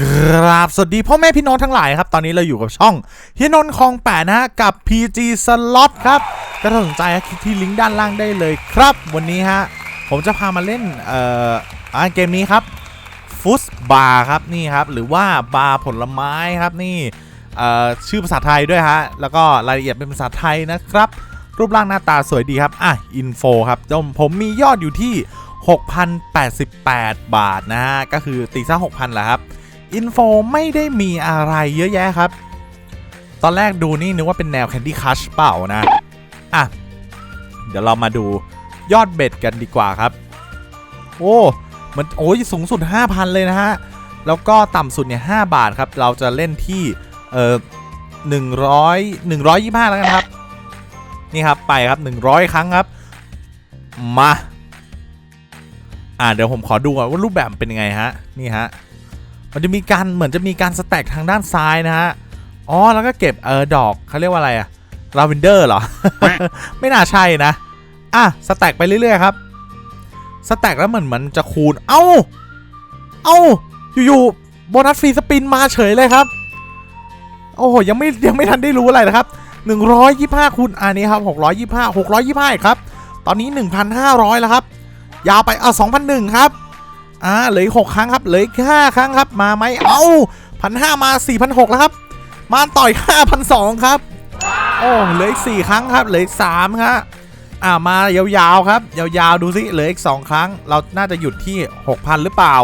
กราบสวัสดีพ่อแม่พี่น้องทั้งหลายครับ ตอนนี้เราอยู่กับช่องเฮียนนท์คลองแปดนะฮะกับ PG Slot ครับก็ถ้าสนใจคลิกที่ลิงก์ด้านล่างได้เลยครับ วันนี้ฮะ ผมจะพามาเล่นเอ่ออ่าเกมนี้ครับฟุตบาร์ครับนี่ครับ หรือว่าบาร์ผลไม้ครับนี่เอ่อชื่อภาษาไทยด้วยฮะ แล้วก็รายละเอียดเป็นภาษาไทยนะครับ รูปร่างหน้าตาสวยดีครับอะอินโฟครับผมผมมียอดอยู่ที่ 6,088 บาทนะฮะก็คือตีซะ6,000แหละครับ อินโฟไม่ได้มีอะไรเยอะแยะครับ ตอนแรกดูนี่นึกว่าเป็นแนว Candy Crush เปล่านะ อะ เดี๋ยวเรามาดูยอดเบ็ดกันดีกว่าครับ โอ้มันโอ้ยสูงสุด 5,000 เลยนะฮะ แล้วก็ต่ำสุดเนี่ย5บาทครับ เราจะเล่นที่เอ่อ100 125 แล้วกันครับ นี่ครับไปครับ 100 ครั้งครับ มา อ่าเดี๋ยวผมขอดูก่อนว่ารูปแบบเป็นยังไงฮะ นี่ฮะ มันจะมีการเหมือนจะมีการสแต็กทางด้านซ้ายนะฮะ อ๋อ แล้วก็เก็บเออดอกเขาเรียกว่าอะไรอะลาเวนเดอร์เหรอ ไม่น่าใช่นะ อะสแต็กไปเรื่อยๆครับ สแต็กแล้วเหมือนมันจะคูณ เอ้า เอ้า อยู่ๆโบนัสฟรีสปินมาเฉยเลยครับ โอ้โหยังไม่ยังไม่ทันได้รู้อะไรนะครับ 125คูณอันนี้ครับ625 625อีกครับ ตอนนี้ 1,500 แล้วครับ ยาวไปเอา2,001ครับ อ่าเหลืออีกครั้งครับเหลืออีก5ครั้งครับมาไหมเอ้าพันห้ามา4,600แล้วครับ มาต่อย5,200ครับโอ้เหลืออีก4ครั้งครับเหลืออีก3ครับอ่ามายาวๆครับยาวๆดูสิเหลืออีก2ครั้ง เราน่าจะหยุดที่6,000หรือเปล่า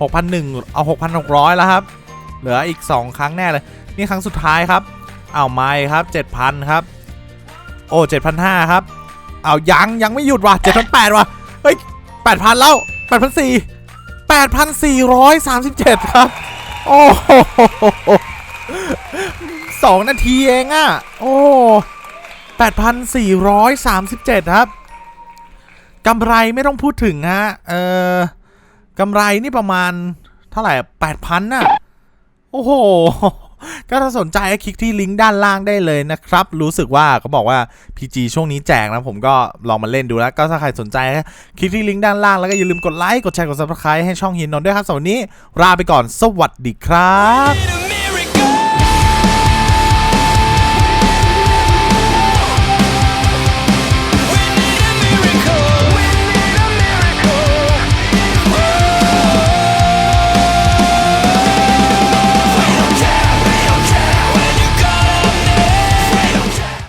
6,001เอา6,600แล้วครับ เหลืออีก2ครั้งแน่เลย นี่ครั้งสุดท้ายครับเอาไม้ครับ7,000ครับ โอ้7,500ครับเอายังยังไม่หยุดว่ะ7,800ว่ะเฮ้ย8,000แล้ว8,400 8,437 ครับ โอ้โหสองนาทีเองอะโอ้8,437 ครับกำไรไม่ต้องพูดถึงฮะ เออกำไรนี่ประมาณเท่าไหร่8,000น่ะ โอ้โห ก็ถ้าสนใจคลิกที่ลิงก์ด้านล่างได้เลยนะครับ รู้สึกว่าเขาบอกว่า PG ช่วงนี้แจกนะผมก็ลองมาเล่นดูแล้ว ก็ถ้าใครสนใจคลิกที่ลิงก์ด้านล่างแล้วก็อย่าลืมกดไลค์กดแชร์กดซับสไครต์ให้ช่องฮินนนท์ด้วยครับสำหรับวันนี้ลาไปก่อนสวัสดีครับ